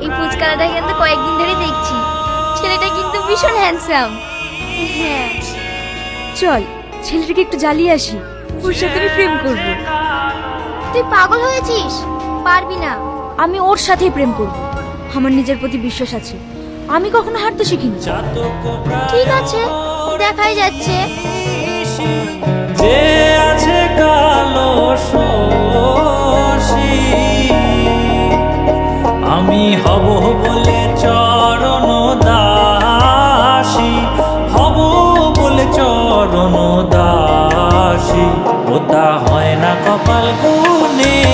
এই ফুচকালাটা কিন্তু কয়েকদিন ধরে দেখছি। ছেলেটা কিন্তু ভীষণ হ্যান্ডসাম হ্যাঁ। চল ছেলেটাকে একটু জ্বালিয়ে আসি। ওর সাথে আমি প্রেম করব। তুই পাগল হয়েছিস? পারবি না। আমি ওর সাথেই প্রেম করব। আমার নিজের প্রতি বিশ্বাস আছে। আমি কখনো হারতে শিখিনি। ঠিক আছে দেখাই যাচ্ছে। আমি হব বলে চরণ দাসী। হব বলে চরণ দাসী। ওটা হয় না কপাল গুনে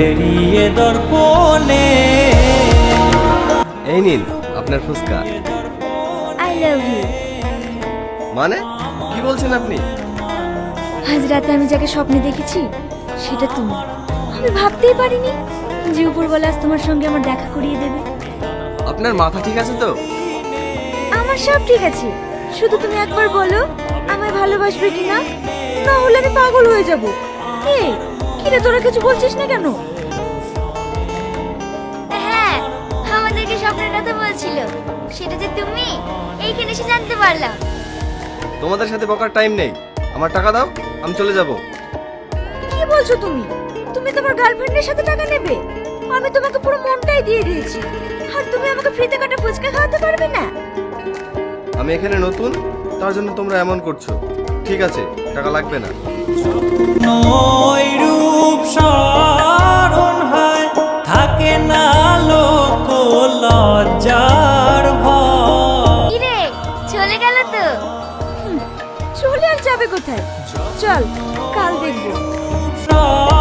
হেরিয়ে দর্পণে। এই নিন আপনার ফুচকা। আই লাভ ইউ মানে? কি বলছেন আপনি? আজ রাতে আমি যাকে স্বপ্নে দেখেছি সেটা তুমি। আমি ভাবতেই পারিনি যে উপরবেলা আজ তোমার সঙ্গে আমার দেখা করিয়ে দেবে। আপনার মাথা ঠিক আছে তো? আমার সব ঠিক আছে। শুধু তুমি একবার বলো আমায় ভালোবাসবে কি না না হলে আমি পাগল হয়ে যাব। কে? কিরে তোরা কিছু বলছিস না কেন? হ্যাঁ আমাদেরকে স্বপ্নের কথা বলছিল। সেটা যে তুমি এইখানে এসে জানতে পারলাম। তোমাদের সাথে বকার টাইম নেই। আমার টাকা দাও আমি চলে যাব। কি বলছো তুমি? তুমি তোমার গার্লফ্রেন্ডের সাথে টাকা নেবে? আমি তোমাকে পুরো মনটাই দিয়ে দিয়েছি। আর তুমি আমাকে ফ্রিতে কাটা ফুচকা খাওয়াতে পারবে না? আমি এখানে নতুন তার জন্য তোমরা এমন করছ। ঠিক আছে টাকা লাগবে না। চলে আর যাবে কোথায়? চল কাল দেখব।